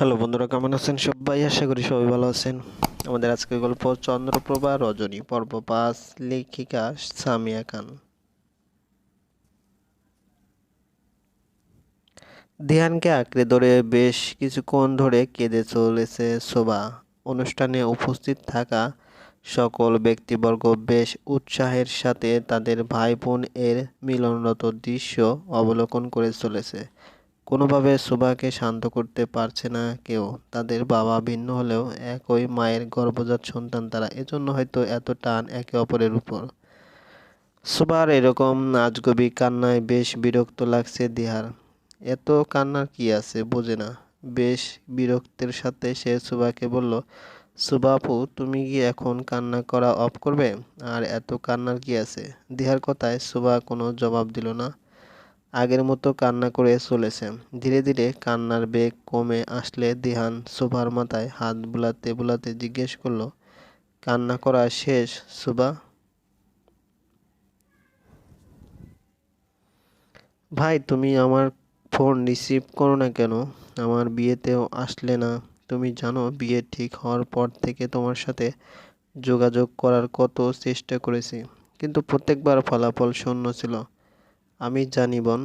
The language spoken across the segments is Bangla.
হ্যালো বন্ধুরা, কেমন আছেন সবাই? আশা করি সবাই ভালো আছেন। আমাদের আজকের গল্প চন্দ্রপ্রভা রজনী, পর্ব পাঁচ, লেখিকা সামিয়া খান। ধ্যানকে আঁকড়ে ধরে বেশ কিছুক্ষণ ধরে কেঁদে চলেছে শোভা। অনুষ্ঠানে উপস্থিত থাকা সকল ব্যক্তিবর্গ বেশ উৎসাহের সাথে তাদের ভাই বোন এর মিলনরত দৃশ্য অবলোকন করে চলেছে। কোনোভাবে সুবাকে শান্ত করতে পারছে না কেউ। তাদের বাবা ভিন্ন হলেও একই মায়ের গর্ভজাত সন্তান, তারা এজন্য হয়তো এত টান একে অপরের উপর। সুবার এরকম নাচগবি কান্নায় বেশ বিরক্ত লাগছে দিহার। এত কান্নার কি আছে বোঝে না। বেশ বিরক্তের সাথে সে সুবাকে বলল, সুবাপু, তুমি কি এখন কান্না করা অফ করবে? আর এত কান্নার কি আছে? দিহার কথায় সুবা কোনো জবাব দিল না। আগের মতো কান্না করে চলেছে। ধীরে ধীরে কান্নার বেগ কমে আসলে দিহান সুভার মাথায় হাত বুলাতে বুলাতে জিজ্ঞেস করল, কান্না করা শেষ সুবা ভাই, তুমি আমার ফোন রিসিভ করো না কেন? আমার বিয়েতেও আসলে না। তুমি জানো, বিয়ে ঠিক হওয়ার পর থেকে তোমার সাথে যোগাযোগ করার কত চেষ্টা করেছি। কিন্তু প্রত্যেকবার ফলাফল শূন্য ছিল। আমি জানি বোন,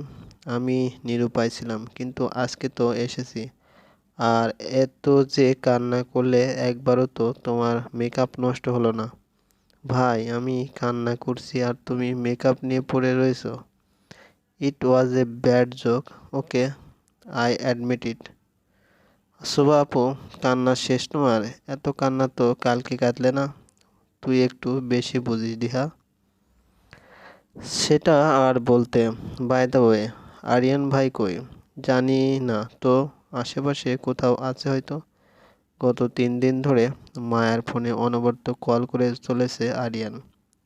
আমি নিরুপায় ছিলাম, কিন্তু আজকে তো এসেছি। আর এত যে কান্না করলে একবারও তো তোমার মেকআপ নষ্ট হলো না। ভাই, আমি কান্না করছি আর তুমি মেকআপ নিয়ে পড়ে রয়েছো। It was a bad joke okay I admit it Shobha আপু, কান্না শেষ তোমার? এত কান্না তো কালকে কাটলে না? তুই একটু বেশি বুঝিস, দিহা। সেটা আর বলতে বাই দ্য ওয়ে আরিয়ান ভাই কই? জানি না। তো আশেপাশে কোথাও আছে হয়তো? গত তিন দিন ধরে মায়ার ফোনে অনবরত কল করে চলেছে আরিয়ান।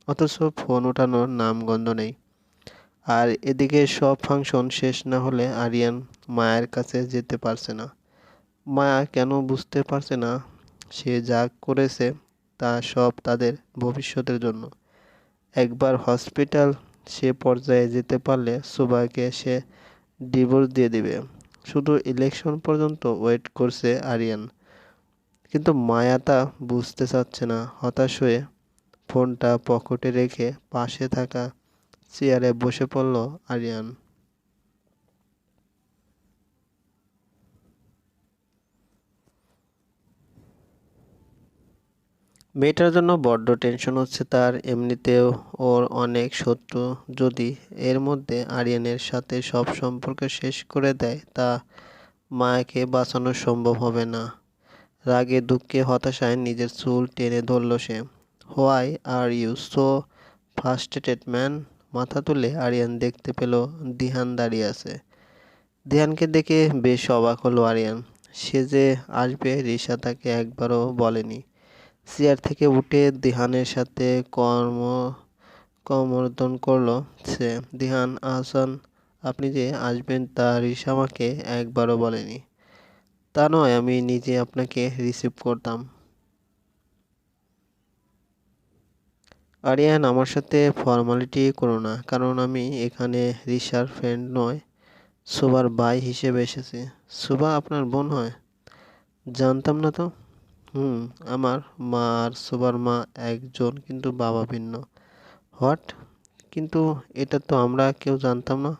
অথচ ফোন ওঠানোর নামগন্ধ নেই। আর এদিকে সব ফাংশন শেষ না হলে আরিয়ান মায়ের কাছে যেতে পারছে না। মায়া কেন বুঝতে পারছে না? সে যা করেছে তা সব তাদের ভবিষ্যতের জন্য। একবার হসপিটাল সে পর্যায়ে যেতে পারলে সুবাকে সে ডিভোর্স দিয়ে দিবে। শুধু ইলেকশন পর্যন্ত ওয়েট করছে আরিয়ান। কিন্তু মায়া তা বুঝতে চাচ্ছে না। হতাশ হয়ে ফোনটা পকেটে রেখে পাশে থাকা চেয়ারে বসে পড়ল আরিয়ান। মেয়েটার জন্য বড্ড টেনশন হচ্ছে তার, এমনিতেও ওর অনেক শত্রু। যদি এর মধ্যে আরিয়ানের সাথে সব সম্পর্ক শেষ করে দেয়, তা মায়াকে বাঁচানো সম্ভব হবে না। রাগে, দুঃখে, হতাশায় নিজের চুল টেনে ধরল সে। Why are you so frustrated man? মাথা তুলে আরিয়ান দেখতে পেল দিহান দাঁড়িয়ে আছে। দিহানকে দেখে বেশ অবাক হলো আরিয়ান। সে যে আসবে রিসা তাকে একবারও বলেনি। চেয়ার থেকে উঠে দিহানের সাথে কর্ম কর্মর্দন করল সে। দিহান, আহসান, আপনি যে আসবেন তা রিসা আমাকে একবারও বলেনি। তা নয়, আমি নিজে আপনাকে রিসিভ করতাম। আরিয়ান, আমার সাথে ফর্মালিটি করো না, কারণ আমি এখানে রিসার ফ্রেন্ড নয়। সুবার ভাই হিসেবে এসেছি। সুবা, আপনার বোন হয়? জানতাম না তো? হুম, আমার মা আর সুবার মা একজন, কিন্তু বাবা ভিন্ন। হোয়াট? কিন্তু এটা তো আমরা কেউ জানতাম না।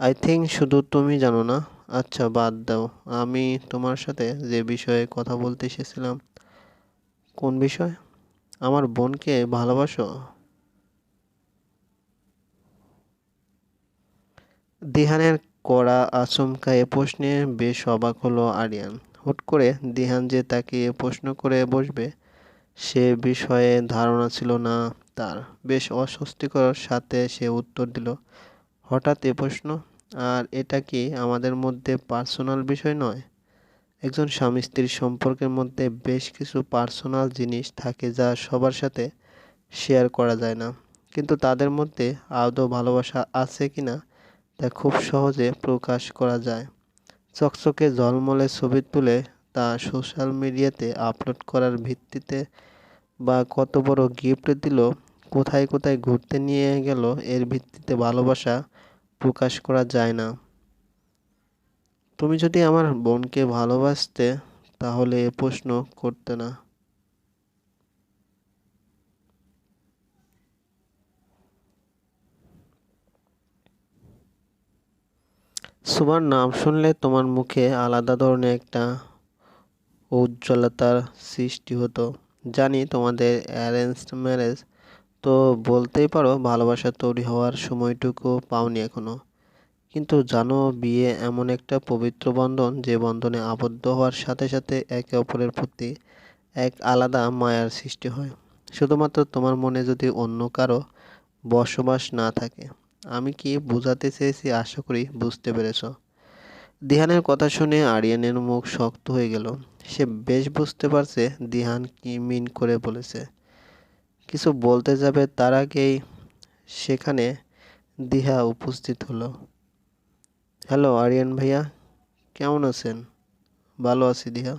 আই থিঙ্ক শুধু তুমি জানো না। আচ্ছা বাদ দাও। আমি তোমার সাথে যে বিষয়ে কথা বলতে এসেছিলাম, কোন বিষয়? আমার বোনকে ভালোবাসো? দিহানের কড়া আচমকা এ প্রশ্নে বেশ অবাক হলো আরিয়ান। হুট করে দিহান যে তাকে প্রশ্ন করে বসবে, সে বিষয়ে ধারণা ছিল না তার। বেশ অস্বস্তিকর সাথে সে উত্তর দিল, হঠাৎ এ প্রশ্ন? আর এটা কি আমাদের মধ্যে পার্সোনাল বিষয় নয়? একজন স্বামী স্ত্রীর সম্পর্কের মধ্যে বেশ কিছু পার্সোনাল জিনিস থাকে যা সবার সাথে শেয়ার করা যায় না। কিন্তু তাদের মধ্যে আদৌ ভালোবাসা আছে কি না তা খুব সহজে প্রকাশ করা যায়। চকচকে ঝলমলে ছবি তুলে তা সোশ্যাল মিডিয়াতে আপলোড করার ভিত্তিতে বা কত বড় গিফট দিল, কোথায় কোথায় ঘুরতে নিয়ে গেল এর ভিত্তিতে ভালোবাসা প্রকাশ করা যায় না। তুমি যদি আমার বোনকে ভালোবাসতে, তাহলে এ প্রশ্ন করতে না। সুবার নাম শুনলে তোমার মুখে আলাদা ধরনের একটা উজ্জ্বলতার সৃষ্টি হতো। জানি তোমাদের অ্যারেঞ্জড ম্যারেজ তো বলতেই পারো ভালোবাসা তৈরি হওয়ার সময়টুকু পাওনি এখনও। কিন্তু জানো, বিয়ে এমন একটা পবিত্র বন্ধন যে বন্ধনে আবদ্ধ হওয়ার সাথে সাথে একে অপরের প্রতি এক আলাদা মায়ার সৃষ্টি হয়। শুধুমাত্র তোমার মনে যদি অন্য কারও বসবাস না থাকে। আমি কি বোঝাতে চেয়েছি আশা করি বুঝতে পেরেছ। দিহানের কথা শুনে আরিয়ানের মুখ শক্ত হয়ে গেল। সে বেশ বুঝতে পারছে দিহান কি মিন করে বলেছে। কিছু বলতে যাবে তার আগেই সেখানে দিহা উপস্থিত হলো। হ্যালো, আরিয়ান ভাইয়া, কেমন আছেন? ভালো আছি দিহা।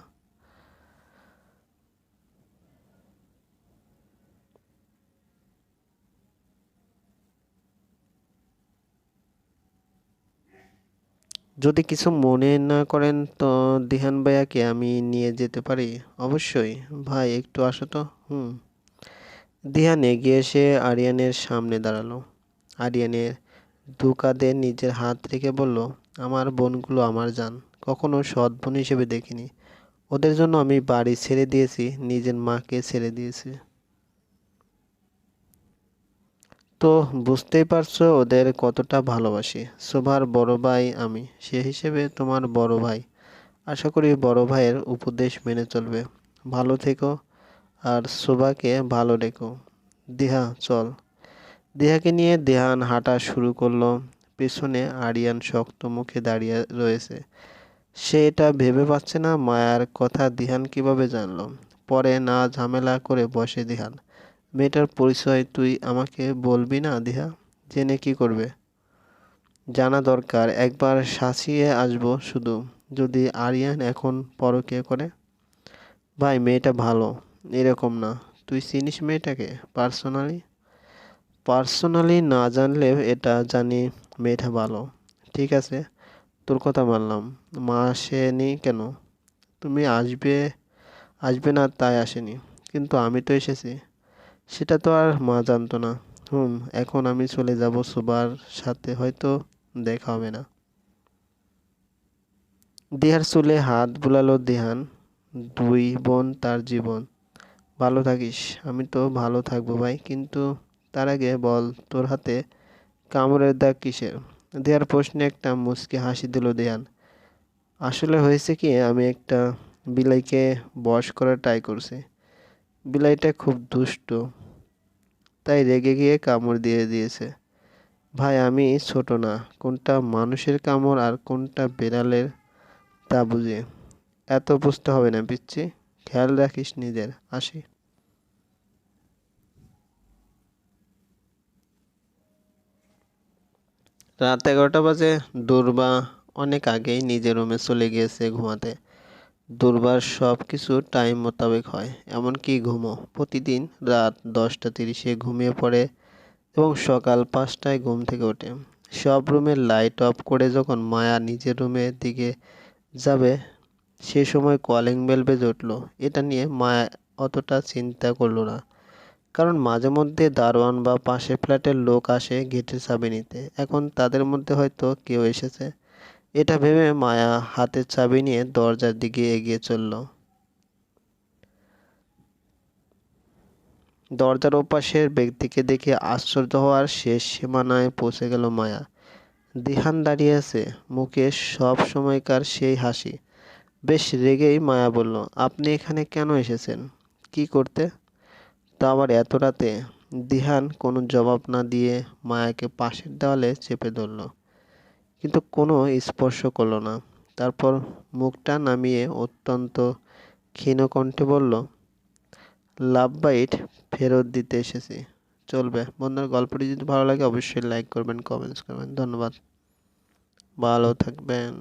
যদি কিছু মনে না করেন তো দিহান ভাইয়াকে আমি নিয়ে যেতে পারি, অবশ্যই। ভাই, একটু আসো তো, হুম। দিহান এগিয়ে এসে আরিয়ানের সামনে দাঁড়াল। আরিয়ানের দু কাঁধে নিজের হাত রেখে বলল, আমার বোনগুলো আমার যান কখনো সৎ বোন হিসেবে দেখিনি। ওদের জন্য আমি বাড়ি ছেড়ে দিয়েছি, নিজের মাকে ছেড়ে দিয়েছি। তো বুঝতেই পারছ ওদের কতটা ভালোবাসি। শোভার বড় ভাই আমি, সে হিসেবে তোমার বড় ভাই। আশা করি বড় ভাইয়ের উপদেশ মেনে চলবে। ভালো থেকো, আর শোভাকে ভালো রেখো দিহা, চল। দিহাকে নিয়ে দেহান হাঁটা শুরু করল। পেছনে আরিয়ান শক্ত মুখে দাঁড়িয়ে রয়েছে। সে এটা ভেবে পাচ্ছে না, মায়ার কথা দিহান কীভাবে জানলো। পরে না ঝামেলা করে বসে দিহান। মেয়েটার পরিচয় তুই আমাকে বলবি না, দিহা? জেনে কি করবে? জানা দরকার, একবার শাসিয়ে আসব শুধু। যদি আরিয়ান এখন পরকে করে? ভাই, মেয়েটা ভালো, এরকম না। তুই চিনিস মেয়েটাকে? পার্সোনালি? পার্সোনালি না জানলে এটা জানি মেয়েটা ভালো। ঠিক আছে, তোর কথা মানলাম। মা আসেনি কেন? তুমি আসবে আসবে না তাই আসেনি। কিন্তু আমি তো এসেছি। সেটা তো আর মা জানতো না। হুম, এখন আমি চলে যাব সুবার সাথে, হয়তো দেখা হবে না। দিহার চুলে হাত বুলালো দিহান, দুই বোন তার জীবন। ভালো থাকিস, আমি তো ভালো থাকব ভাই, কিন্তু তার আগে বল, তোর হাতে কামড়ের দাগ কিসের? দেয়ার প্রশ্নে একটা মুচকি হাসি দিল দেয়ান আসলে হয়েছে কি, আমি একটা বিলাইকে বশ করার ট্রাই করছি। বিলাইটা খুব দুষ্ট। তাই রেগে গিয়ে কামড় দিয়ে দিয়েছে। ভাই, আমি ছোট না। কোনটা মানুষের কামড় আর কোনটা বেড়ালের তা বুঝে। এত বুঝতে হবে না, পিচ্ছি। খেয়াল রাখিস নিজের। আসি। রাত এগারোটা বাজে। দুর্বা অনেক আগেই নিজের রুমে চলে গিয়েছে ঘুমাতে। দুর্বার সব কিছু টাইম মোতাবেক হয়, এমনকি ঘুমো প্রতিদিন রাত দশটা তিরিশে ঘুমিয়ে পড়ে এবং সকাল পাঁচটায় ঘুম থেকে ওঠে। সব রুমের লাইট অফ করে যখন মায়া নিজের রুমের দিকে যাবে, সে সময় কলিং বেল বেজে উঠল। এটা নিয়ে মায়া অতটা চিন্তা করল না। কারণ মাঝে মধ্যে দারোয়ান বা পাশে ফ্ল্যাটের লোক আসে গেটের চাবি নিতে। এখন তাদের মধ্যে হয়তো কেউ এসেছে। এটা ভেবে মায়া হাতের চাবি নিয়ে দরজার দিকে এগিয়ে চলল। দরজার ওপাশের ব্যক্তিকে দেখে আশ্চর্য হওয়ার শেষ সীমানায় পৌঁছে গেল মায়া। দিহান দাঁড়িয়ে আছে, মুখে সব সময়কার সেই হাসি। বেশ রেগেই মায়া বলল, আপনি এখানে কেন এসেছেন? কি করতে? তা আবার এত রাতে দিহান কোনো জবাব না দিয়ে মায়াকে পাশের দেওয়ালে চেপে ধরল। কিন্তু কোনো স্পর্শ করল না। তারপর মুখটা নামিয়ে অত্যন্ত ক্ষীণ কণ্ঠে বলল, লাভ বাইট ফেরত দিতে এসেছি। চলবে। বন্ধুর, গল্পটি যদি ভালো লাগে, অবশ্যই লাইক করবেন কমেন্টস করবেন। ধন্যবাদ। ভালো থাকবেন।